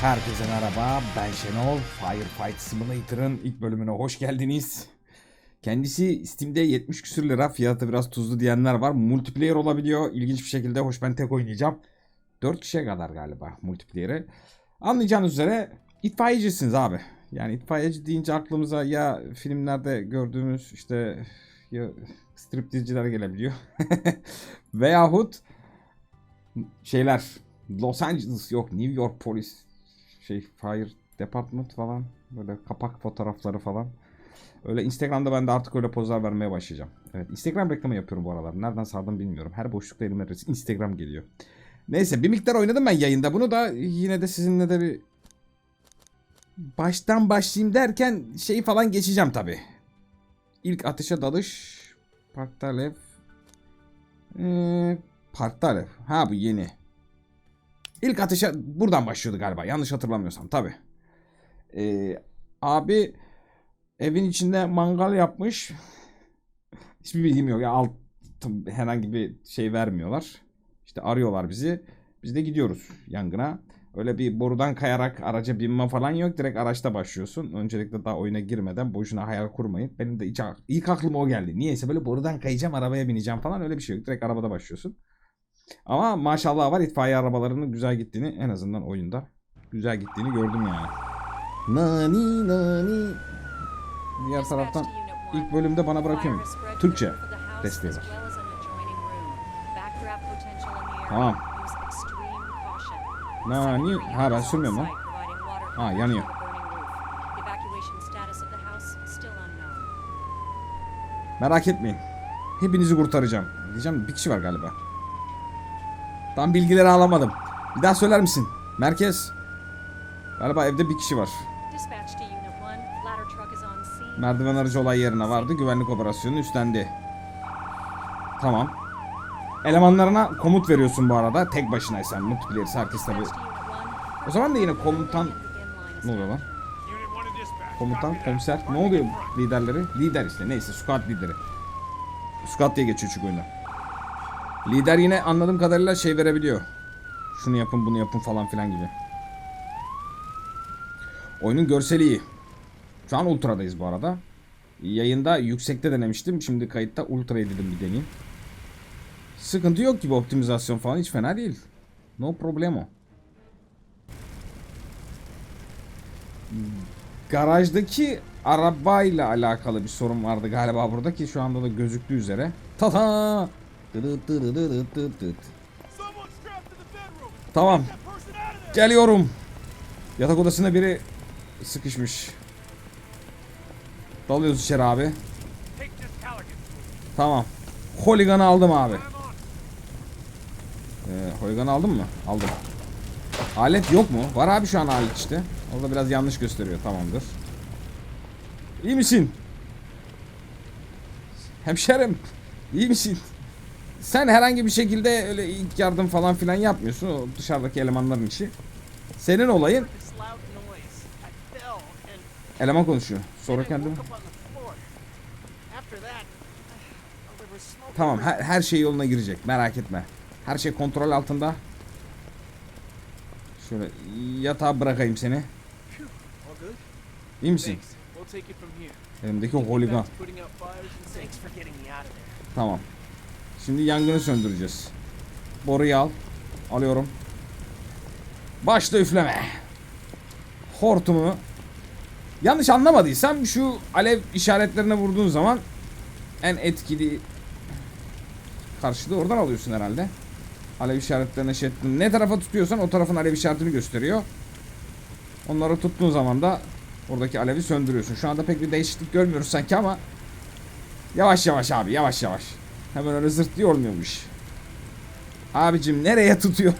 Herkese merhaba, ben Şenol. Firefight Simulator'ın ilk bölümüne hoş geldiniz. Kendisi Steam'de 70 küsür lira, fiyatı biraz tuzlu diyenler var. Multiplayer olabiliyor, ilginç bir şekilde. Hoş ben tek oynayacağım. 4 kişiye kadar galiba multiplayer'ı. Anlayacağınız üzere itfaiyecisiniz abi. Yani itfaiyeci deyince aklımıza ya filmlerde gördüğümüz işte ya striptizciler gelebiliyor. Veyahut şeyler Los Angeles yok New York polis şey fire department falan böyle kapak fotoğrafları falan. Öyle Instagram'da ben de artık öyle pozlar vermeye başlayacağım. Evet Instagram reklamı yapıyorum bu aralar. Nereden sardım bilmiyorum. Her boşlukta elime Instagram geliyor. Neyse bir miktar oynadım ben yayında. Bunu da yine de sizinle de bir baştan başlayayım derken şeyi falan geçeceğim tabi. İlk ateşe dalış Park Talev ee, Park Talev. Ha bu yeni. İlk ateşe buradan başlıyordu galiba. Yanlış hatırlamıyorsam tabi. Ee, abi evin içinde mangal yapmış. Hiçbir bilgim yok. Ya alt herhangi bir şey vermiyorlar. İşte arıyorlar bizi. Biz de gidiyoruz yangına. Öyle bir borudan kayarak araca binme falan yok. Direkt araçta başlıyorsun. Öncelikle daha oyuna girmeden boşuna hayal kurmayın. Benim de ilk aklıma o geldi. Niyeyse böyle borudan kayacağım arabaya bineceğim falan öyle bir şey yok. Direkt arabada başlıyorsun. Ama maşallah var itfaiye arabalarının güzel gittiğini en azından oyunda güzel gittiğini gördüm yani. Nani nani. Diğer taraftan ilk bölümde bana bırakıyorum. Türkçe desteği var. Tamam. Nani? Ha ben sürmüyorum lan. Ha yanıyor. Merak etmeyin. Hepinizi kurtaracağım. Diyeceğim bir kişi var galiba. Tam bilgileri alamadım. Bir daha söyler misin? Merkez. Galiba evde bir kişi var. Merdiven aracı olay yerine vardı. Güvenlik operasyonu üstlendi. Tamam. Elemanlarına komut veriyorsun bu arada. Tek başınaysan. Multiplayer'si herkes tabi. O zaman da yine komutan... Ne oluyor lan? Komutan, komiser. Ne oluyor liderleri? Lider işte. Neyse squad lideri. Squad diye geçiyor çünkü oyunda. Lider yine anladığım kadarıyla şey verebiliyor. Şunu yapın bunu yapın falan filan gibi. Oyunun görseli iyi. Şu an ultradayız bu arada. Yayında yüksekte denemiştim. Şimdi kayıtta ultra dedim bir deneyeyim. Sıkıntı yok gibi optimizasyon falan hiç fena değil. No problemo. Garajdaki arabayla alakalı bir sorun vardı galiba burada ki şu anda da gözüktüğü üzere. Tata! Tamam. Geliyorum. Yatak odasında biri sıkışmış. Dalıyoruz içeri abi. Tamam. Holigan'ı aldım abi. Ee, Holigan'ı aldın mı? Aldım. Alet yok mu? Var abi şu an alet işte. Orada biraz yanlış gösteriyor. Tamamdır. İyi misin? Hemşerim. İyi misin? Sen herhangi bir şekilde öyle ilk yardım falan filan yapmıyorsun. O dışarıdaki elemanların işi. Senin olayın eleman konuşuyor. Sonra kendim. Tamam her, her şey yoluna girecek. Merak etme. Her şey kontrol altında. Şöyle yatağa bırakayım seni. İyi misin? Elimdeki holigan. Tamam. Şimdi yangını söndüreceğiz. Boruyu al. Alıyorum. Başla üfleme. Hortumu. Yanlış anlamadıysam şu alev işaretlerine vurduğun zaman en etkili karşılığı oradan alıyorsun herhalde. Alev işaretlerine şey ettin. Ne tarafa tutuyorsan o tarafın alev işaretini gösteriyor. Onları tuttuğun zaman da oradaki alevi söndürüyorsun. Şu anda pek bir değişiklik görmüyoruz sanki ama yavaş yavaş abi yavaş yavaş. Hemen öyle zırt diye olmuyormuş. Abicim nereye tutuyor?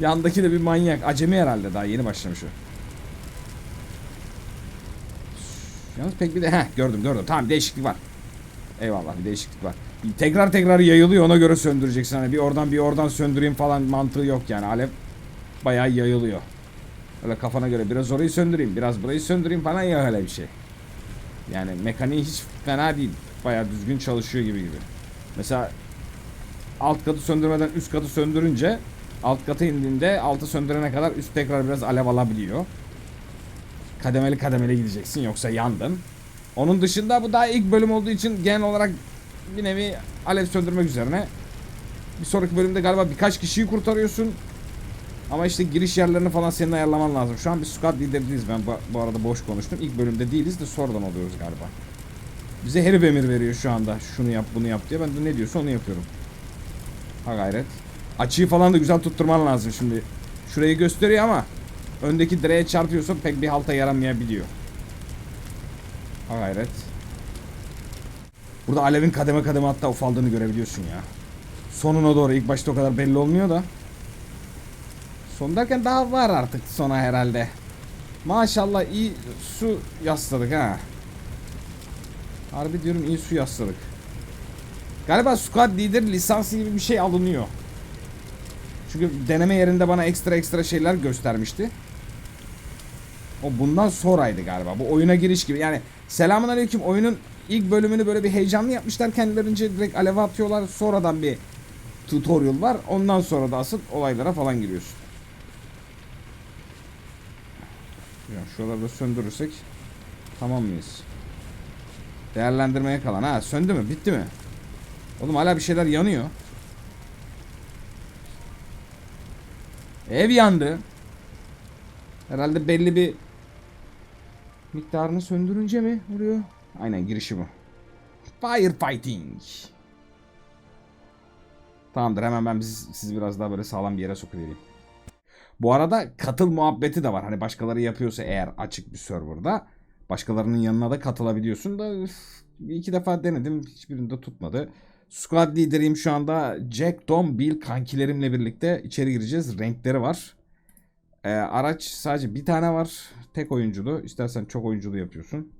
Yandaki de bir manyak. Acemi herhalde daha yeni başlamış o. Yalnız pek bir de heh gördüm gördüm. Tamam değişiklik var. Eyvallah bir değişiklik var. Tekrar tekrar yayılıyor ona göre söndüreceksin. Hani bir oradan bir oradan söndüreyim falan mantığı yok yani. Alev bayağı yayılıyor. Öyle kafana göre biraz orayı söndüreyim, biraz burayı söndüreyim falan ya öyle bir şey. Yani mekaniği hiç fena değil. Bayağı düzgün çalışıyor gibi gibi. Mesela alt katı söndürmeden üst katı söndürünce Alt kata indiğinde altı söndürene kadar üst tekrar biraz alev alabiliyor. Kademeli kademeli gideceksin yoksa yandın. Onun dışında bu daha ilk bölüm olduğu için genel olarak bir nevi alev söndürmek üzerine. Bir sonraki bölümde galiba birkaç kişiyi kurtarıyorsun. Ama işte giriş yerlerini falan senin ayarlaman lazım. Şu an bir squad lider değiliz. Ben bu, bu arada boş konuştum. İlk bölümde değiliz de sonradan oluyoruz galiba. Bize herif emir veriyor şu anda. Şunu yap bunu yap diye. Ben de ne diyorsa onu yapıyorum. Ha gayret. Açıyı falan da güzel tutturman lazım şimdi. Şurayı gösteriyor ama öndeki direğe çarpıyorsa pek bir halta yaramayabiliyor. Ha gayret. Burada alevin kademe kademe hatta ufaldığını görebiliyorsun ya. Sonuna doğru ilk başta o kadar belli olmuyor da. Son derken daha var artık sona herhalde. Maşallah iyi su yasladık ha. Harbi diyorum iyi su yasladık. Galiba squad leader lisansı gibi bir şey alınıyor. Çünkü deneme yerinde bana ekstra ekstra şeyler göstermişti. O bundan sonraydı galiba. Bu oyuna giriş gibi. Yani selamun aleyküm oyunun ilk bölümünü böyle bir heyecanlı yapmışlar. Kendilerince direkt aleve atıyorlar. Sonradan bir tutorial var. Ondan sonra da asıl olaylara falan giriyorsun. Ya şuraları da söndürürsek tamam mıyız? Değerlendirmeye kalan. Ha söndü mü? Bitti mi? Oğlum hala bir şeyler yanıyor. Ev yandı. Herhalde belli bir miktarını söndürünce mi oluyor? Aynen girişi bu. Firefighting. Tamamdır hemen ben siz, sizi biraz daha böyle sağlam bir yere sokuvereyim. Bu arada katıl muhabbeti de var. Hani başkaları yapıyorsa eğer açık bir serverda başkalarının yanına da katılabiliyorsun da üf, iki defa denedim hiçbirinde tutmadı. Squad lideriyim şu anda. Jack, Tom, Bill kankilerimle birlikte içeri gireceğiz. Renkleri var. Ee, araç sadece bir tane var. Tek oyunculu. İstersen çok oyunculu yapıyorsun.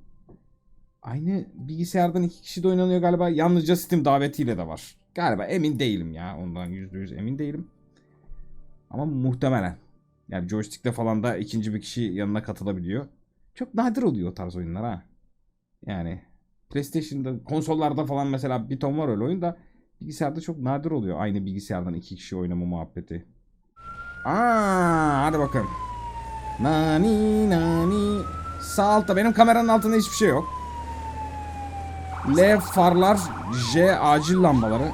Aynı bilgisayardan iki kişi de oynanıyor galiba. Yalnızca Steam davetiyle de var. Galiba emin değilim ya. Ondan %100 emin değilim. Ama muhtemelen. Yani joystick'te falan da ikinci bir kişi yanına katılabiliyor. Çok nadir oluyor o tarz oyunlar ha. Yani PlayStation'da, konsollarda falan mesela bir ton var öyle oyun da bilgisayarda çok nadir oluyor aynı bilgisayardan iki kişi oynama muhabbeti. Aa, hadi bakalım. Nani nani. Sağ altta benim kameranın altında hiçbir şey yok. L farlar, J acil lambaları.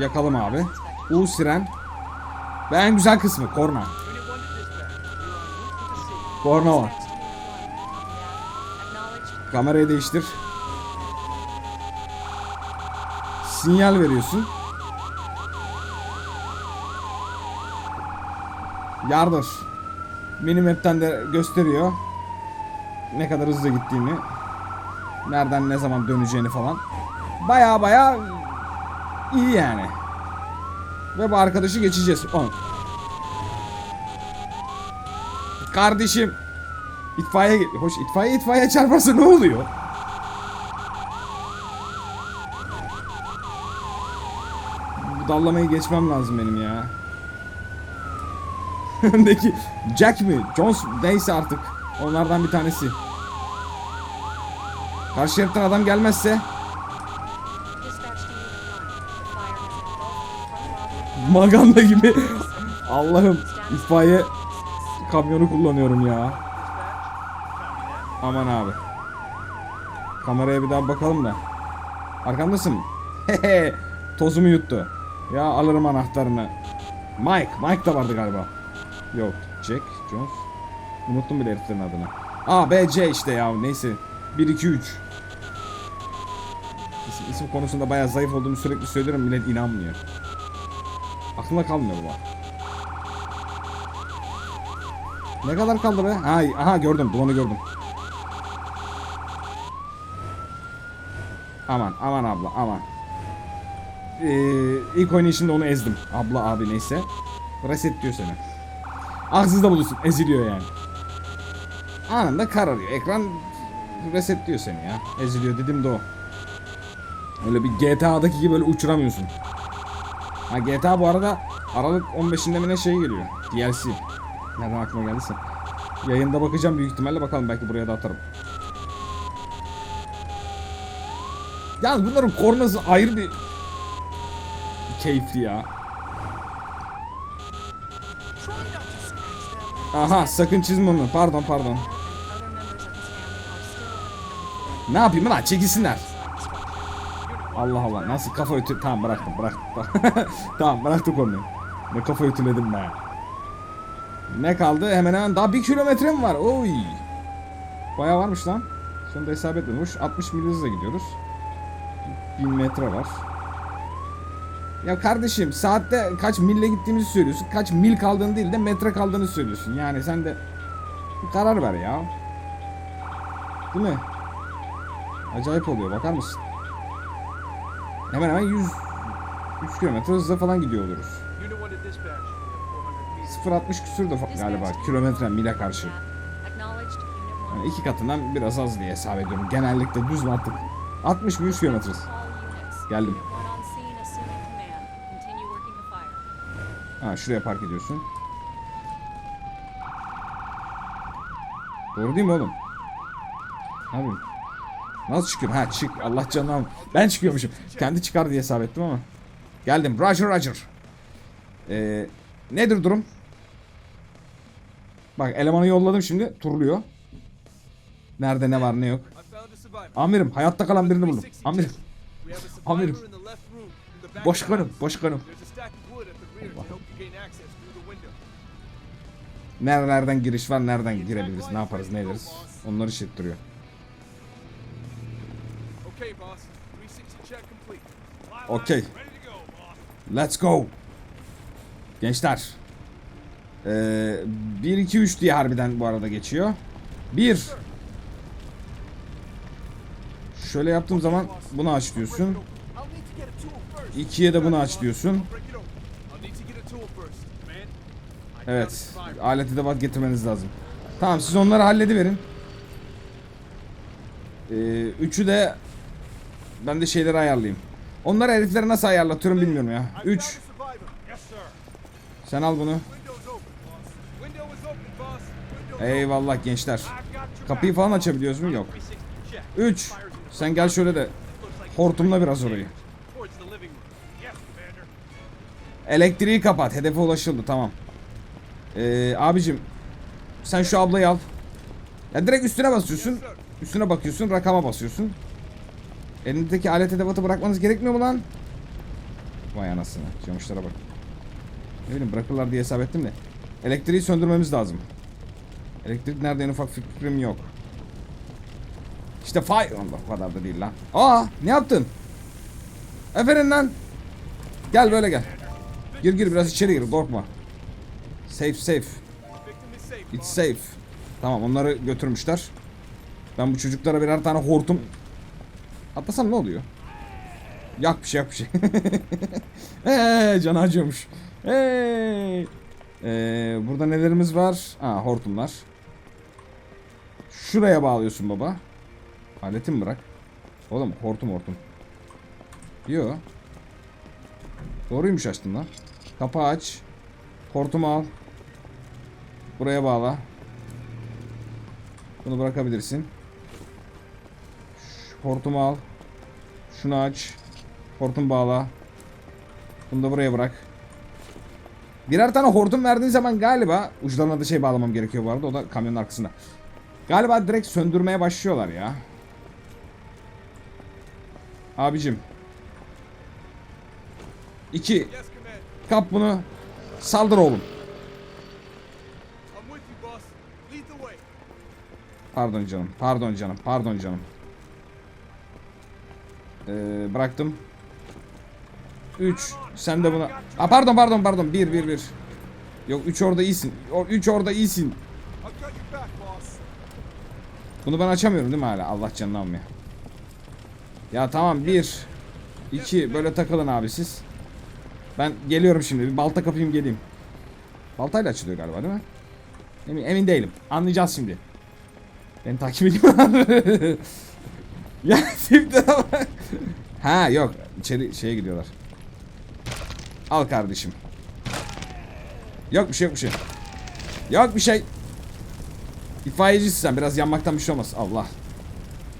Yakalım abi. U siren. Ve en güzel kısmı korna. Korna var. Kamerayı değiştir. Sinyal veriyorsun. Yardır. Minimap'ten de gösteriyor. Ne kadar hızlı gittiğini. Nereden ne zaman döneceğini falan. Baya baya iyi yani. Ve bu arkadaşı geçeceğiz. On. Kardeşim. İtfaiye hoş itfaiye itfaiye çarparsa ne oluyor? Bu dallamayı geçmem lazım benim ya. Öndeki Jack mi? Jones neyse artık. Onlardan bir tanesi. Karşı şeritten adam gelmezse Maganda gibi Allah'ım itfaiye kamyonu kullanıyorum ya. Aman abi. Kameraya bir daha bakalım da. Arkamdasın. Tozumu yuttu. Ya alırım anahtarını. Mike. Mike da vardı galiba. Yok. Jack. Jones. Unuttum bile heriflerin adını. A, B, C işte ya. Neyse. 1, 2, 3. İsim, isim konusunda bayağı zayıf olduğumu sürekli söylüyorum. Millet inanmıyor. Aklımda kalmıyor bu. Ne kadar kaldı be? Ha, aha gördüm. Drone'u gördüm. Aman aman abla aman. Ee, ilk oynayışında onu ezdim. Abla abi neyse. Reset diyor seni. Aksızda bulursun. Eziliyor yani. Anında kararıyor. Ekran reset diyor seni ya. Eziliyor dedim de o. Öyle bir GTA'daki gibi böyle uçuramıyorsun. Ha GTA bu arada Aralık 15'inde mi ne şey geliyor. DLC. Nereden aklıma geldiyse. Yayında bakacağım büyük ihtimalle bakalım belki buraya da atarım. Yalnız bunların kornası ayrı bir keyifli ya. Aha sakın çizme onu. Pardon pardon. Ne yapayım lan çekilsinler. Allah Allah nasıl kafa ötü... Tamam bıraktım bıraktım. tamam bıraktık onu. Ne kafa ötüledim be. Ne kaldı? Hemen hemen daha bir kilometre mi var? Oy. Bayağı varmış lan. Şunu da hesap etmemiş. 60 mil hızla gidiyoruz. 1000 metre var. Ya kardeşim saatte kaç mille gittiğimizi söylüyorsun. Kaç mil kaldığını değil de metre kaldığını söylüyorsun. Yani sen de karar ver ya. Değil mi? Acayip oluyor bakar mısın? Hemen hemen 100 3 kilometre hızla falan gidiyor oluruz. Unit 1 to dispatch. 400 meters. 0.60 küsür de fa- galiba kilometre mile karşı. Yani iki katından biraz az diye hesap ediyorum. Genellikle düz mantık. 60 mı 100 kilometre. Geldim. Ha şuraya park ediyorsun. Doğru değil mi oğlum? Yapayım? Nasıl çıkıyorum? Ha çık. Allah canına. Ben çıkıyormuşum. Kendi çıkar diye hesap ettim ama. Geldim. Roger Roger. Ee, nedir durum? Bak elemanı yolladım şimdi. Turluyor. Nerede ne var ne yok. Amirim hayatta kalan birini buldum. Amirim. Amirim. Başkanım, başkanım. Nerelerden giriş var, nereden girebiliriz, ne yaparız, ne ederiz. Onları işittiriyor. Okay, boss. 360 check complete. Okey. Let's go. Gençler. Ee, 1, 2, 3 diye harbiden bu arada geçiyor. 1. Şöyle yaptığım zaman bunu aç diyorsun. I'll need to get a tool first. 2'ye de bunu aç diyorsun. Evet. Alet edevat getirmeniz lazım. Tamam siz onları hallediverin. Ee, üçü de ben de şeyleri ayarlayayım. Onları herifleri nasıl ayarlatıyorum bilmiyorum ya. I found 3. a survivor. Yes, sir. Sen al bunu. Eyvallah gençler. Kapıyı falan açabiliyoruz mu? Yok. 360 check. 3. Sen gel şöyle de hortumla biraz orayı. Elektriği kapat. Hedefe ulaşıldı. Tamam. Ee, abicim sen şu ablayı al. Ya direkt üstüne basıyorsun. Üstüne bakıyorsun. Rakama basıyorsun. Elindeki alet edevatı bırakmanız gerekmiyor mu lan? Vay anasını. Camışlara bak. Ne bileyim bırakırlar diye hesap ettim de. Elektriği söndürmemiz lazım. Elektrik nerede en ufak fikrim yok. İşte fire... Allah o kadar da değil lan. Aa ne yaptın? Aferin lan. Gel böyle gel. Gir gir biraz içeri gir korkma. Safe safe. It's safe. Tamam onları götürmüşler. Ben bu çocuklara birer tane hortum atlasam ne oluyor? Yak bir şey yak bir şey. Eee can acıyormuş. Hey. Ee, burada nelerimiz var? Ha hortumlar. Şuraya bağlıyorsun baba. Aleti mi bırak? Oğlum hortum hortum. Yo. Doğruymuş açtın lan. Kapağı aç. Hortumu al. Buraya bağla. Bunu bırakabilirsin. Şu hortumu al. Şunu aç. Hortum bağla. Bunu da buraya bırak. Birer tane hortum verdiğin zaman galiba uçlarına da şey bağlamam gerekiyor bu arada. O da kamyonun arkasında. Galiba direkt söndürmeye başlıyorlar ya. Abicim. 2. Yes, Commander. Kap bunu. Saldır oğlum. Pardon canım. Pardon canım. Pardon canım. Ee, bıraktım. 3. Sen de buna... Aa, pardon pardon pardon. 1 1 1. Yok 3 orada iyisin. 3 orada iyisin. Bunu ben açamıyorum değil mi hala? Allah canını almaya. Ya tamam 1 2 böyle takılın abi siz. Ben geliyorum şimdi. Bir balta kapayım geleyim. Baltayla açılıyor galiba değil mi? Emin, emin değilim. Anlayacağız şimdi. Beni takip ediyorlar. ya bak. Ha yok. içeri şeye gidiyorlar. Al kardeşim. Yok bir şey yok bir şey. Yok bir şey. İtfaiyecisin sen. Biraz yanmaktan bir şey olmaz. Allah.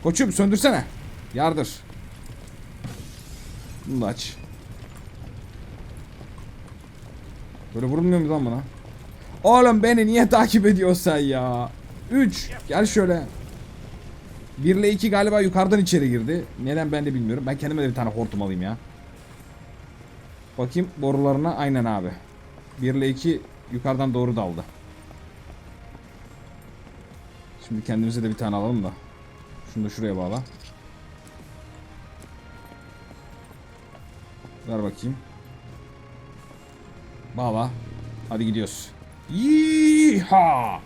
Koçum söndürsene. Yardır. Bunu da aç. Böyle vurulmuyor mu lan buna? Oğlum beni niye takip ediyorsan ya? 3. Gel şöyle. 1 ile 2 galiba yukarıdan içeri girdi. Neden ben de bilmiyorum. Ben kendime de bir tane hortum alayım ya. Bakayım borularına aynen abi. 1 ile 2 yukarıdan doğru daldı. Şimdi kendimize de bir tane alalım da. Şunu da şuraya bağla. Ver bakayım. Bağla. Hadi gidiyoruz. Yiha!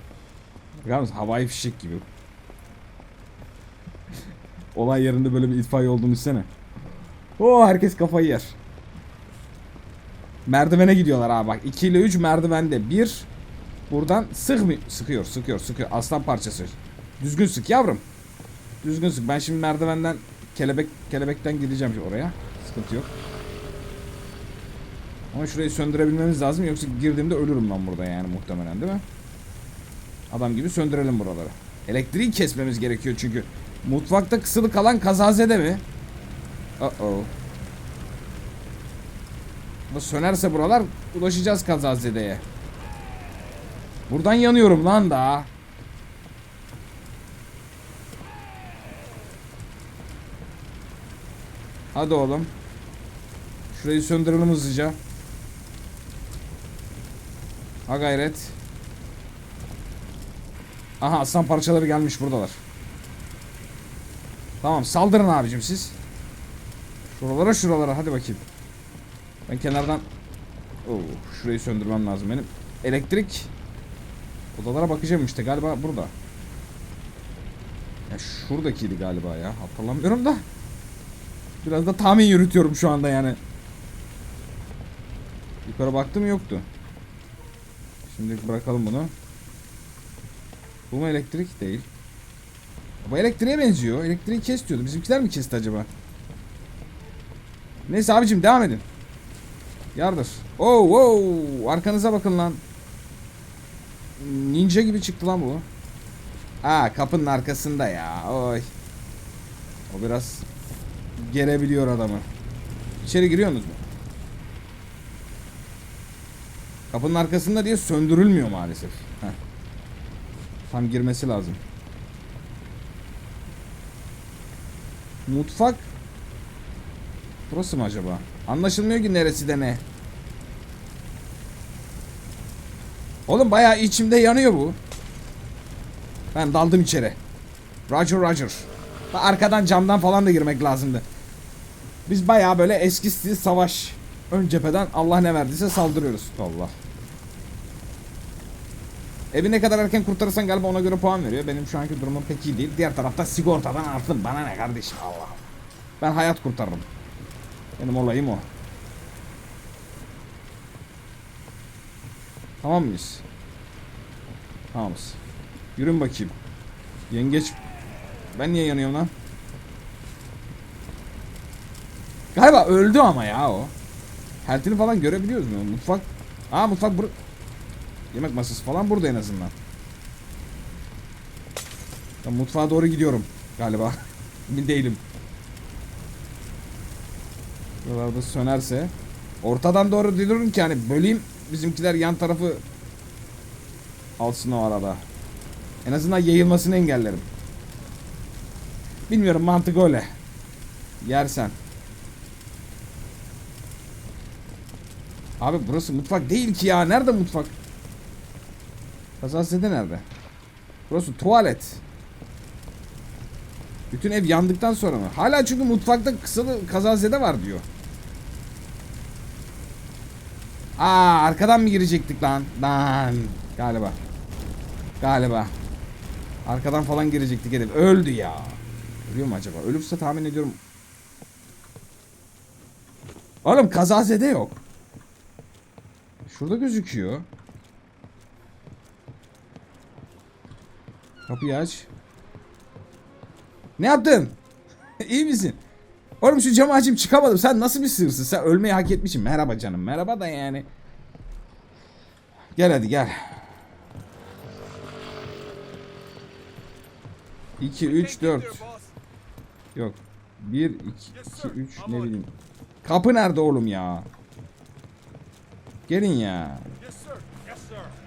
Bakar mısın? Havai fişek gibi. Olay yerinde böyle bir itfaiye olduğunu düşünsene. Oo herkes kafayı yer. Merdivene gidiyorlar abi bak. 2 ile 3 merdivende. 1 buradan sık mı? Sıkıyor, sıkıyor, sıkıyor. Aslan parçası. Düzgün sık yavrum. Düzgün sık. Ben şimdi merdivenden kelebek kelebekten gideceğim oraya. Sıkıntı yok. Ama şurayı söndürebilmemiz lazım yoksa girdiğimde ölürüm ben burada yani muhtemelen değil mi? Adam gibi söndürelim buraları. Elektriği kesmemiz gerekiyor çünkü. Mutfakta kısılı kalan kazazede mi? Uh oh. Bu sönerse buralar ulaşacağız kazazedeye. Buradan yanıyorum lan daha. Hadi oğlum. Şurayı söndürelim hızlıca. Ha gayret. Aha aslan parçaları gelmiş buradalar. Tamam saldırın abicim siz. Şuralara şuralara hadi bakayım. Ben kenardan Oo, şurayı söndürmem lazım benim. Elektrik odalara bakacağım işte galiba burada. Ya şuradakiydi galiba ya. Hatırlamıyorum da. Biraz da tahmin yürütüyorum şu anda yani. Yukarı baktım yoktu. Şimdi bırakalım bunu. Bu mu elektrik? Değil. Bu elektriğe benziyor. Elektriği kes diyordu. Bizimkiler mi kesti acaba? Neyse abicim devam edin. Yardır. Oh oh arkanıza bakın lan. Ninja gibi çıktı lan bu. Aa kapının arkasında ya. Oy. O biraz gerebiliyor adamı. İçeri giriyorsunuz mu? Kapının arkasında diye söndürülmüyor maalesef. Heh. Tam girmesi lazım. Mutfak Burası mı acaba? Anlaşılmıyor ki neresi de ne. Oğlum bayağı içimde yanıyor bu. Ben daldım içeri. Roger Roger. Arkadan camdan falan da girmek lazımdı. Biz bayağı böyle eski stil savaş. Ön cepheden Allah ne verdiyse saldırıyoruz. Allah. Evi ne kadar erken kurtarırsan galiba ona göre puan veriyor. Benim şu anki durumum pek iyi değil. Diğer tarafta sigortadan artım. Bana ne kardeşim Allah. Ben hayat kurtarırım. Benim olayım o. Tamam mıyız? Tamamız. Yürün bakayım. Yengeç. Ben niye yanıyorum lan? Galiba öldü ama ya o. Heltini falan görebiliyoruz mu? Mutfak. Aa mutfak bur... Yemek masası falan burada en azından. Ben mutfağa doğru gidiyorum galiba. Emin değilim. Buralarda sönerse. Ortadan doğru diyorum ki hani böleyim bizimkiler yan tarafı alsın o arada. En azından yayılmasını engellerim. Bilmiyorum mantık öyle. Yersen. Abi burası mutfak değil ki ya. Nerede mutfak? Kazasede nerede? Burası tuvalet. Bütün ev yandıktan sonra mı? Hala çünkü mutfakta kısalı kazazede var diyor. Aa arkadan mı girecektik lan? Lan galiba. Galiba. Arkadan falan girecektik herif. Öldü ya. Ölüyor mu acaba? Ölürse tahmin ediyorum. Oğlum kazazede yok. Şurada gözüküyor. Kapıyı aç. Ne yaptın? İyi misin? Oğlum şu camı açayım çıkamadım. Sen nasıl bir sığırsın? Sen ölmeyi hak etmişsin. Merhaba canım. Merhaba da yani. Gel hadi gel. 2 3 4 There, boss. Yok. 1 2 2 3 ne bileyim. Kapı nerede oğlum ya? Gelin ya.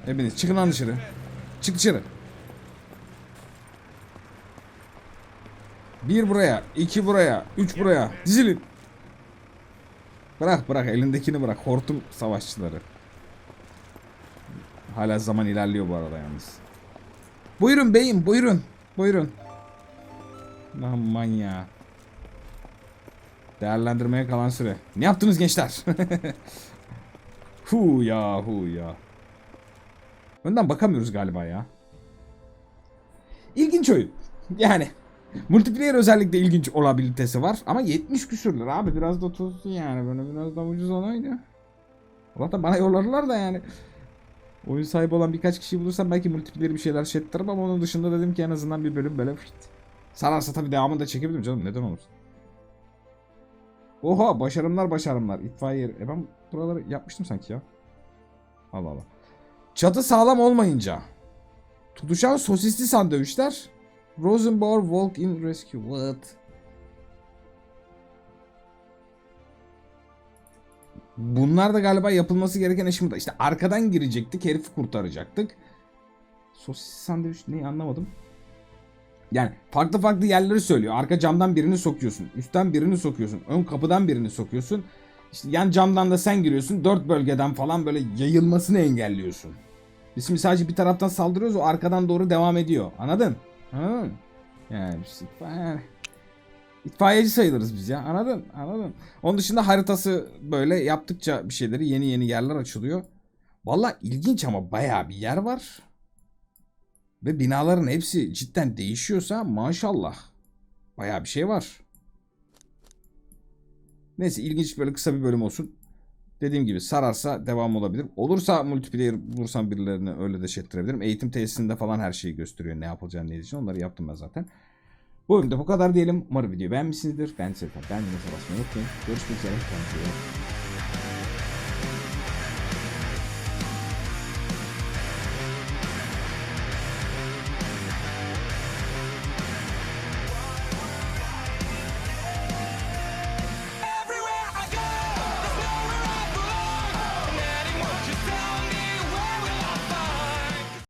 Hepiniz çıkın lan dışarı. Çık dışarı. Bir buraya, iki buraya, üç buraya. Dizilin. Bırak bırak elindekini bırak. Hortum savaşçıları. Hala zaman ilerliyor bu arada yalnız. Buyurun beyim buyurun. Buyurun. Aman ya. Değerlendirmeye kalan süre. Ne yaptınız gençler? hu ya hu ya. Önden bakamıyoruz galiba ya. İlginç oyun. Yani multiplayer özellikle ilginç olabilitesi var. Ama 70 küsür lira abi biraz da tuzlu yani. Böyle biraz da ucuz olaydı. Allah'tan bana yollarlar da yani. Oyun sahibi olan birkaç kişi bulursam belki multiplayer bir şeyler şey ama onun dışında dedim ki en azından bir bölüm böyle fit. Sararsa tabii devamını da çekebilirim canım neden olmasın. Oha başarımlar başarımlar. İtfaiye. E ben buraları yapmıştım sanki ya. Allah Allah. Çatı sağlam olmayınca. Tutuşan sosisli sandviçler. Rosenbauer Walk-in Rescue. What? Bunlar da galiba yapılması gereken aşımada. İşte arkadan girecektik, herifi kurtaracaktık. Sosis sandviç neyi anlamadım. Yani farklı farklı yerleri söylüyor. Arka camdan birini sokuyorsun. Üstten birini sokuyorsun. Ön kapıdan birini sokuyorsun. İşte yan camdan da sen giriyorsun. Dört bölgeden falan böyle yayılmasını engelliyorsun. Biz şimdi sadece bir taraftan saldırıyoruz. O arkadan doğru devam ediyor. Anladın? Mı? Yani biz itfaiye, itfaiyeci sayılırız biz ya. Anladın? Anladın? Onun dışında haritası böyle yaptıkça bir şeyleri yeni yeni yerler açılıyor. Valla ilginç ama bayağı bir yer var. Ve binaların hepsi cidden değişiyorsa maşallah. Bayağı bir şey var. Neyse ilginç böyle kısa bir bölüm olsun. Dediğim gibi sararsa devam olabilir. Olursa multiplayer bulursam birilerine öyle de şey. Eğitim tesisinde falan her şeyi gösteriyor. Ne yapılacağını ne edeceğini. Onları yaptım ben zaten. Bu bölümde bu kadar diyelim. Umarım videoyu beğenmişsinizdir. Ben size ben basmayı unutmayın. Görüşmek üzere. Kendinize iyi bakın.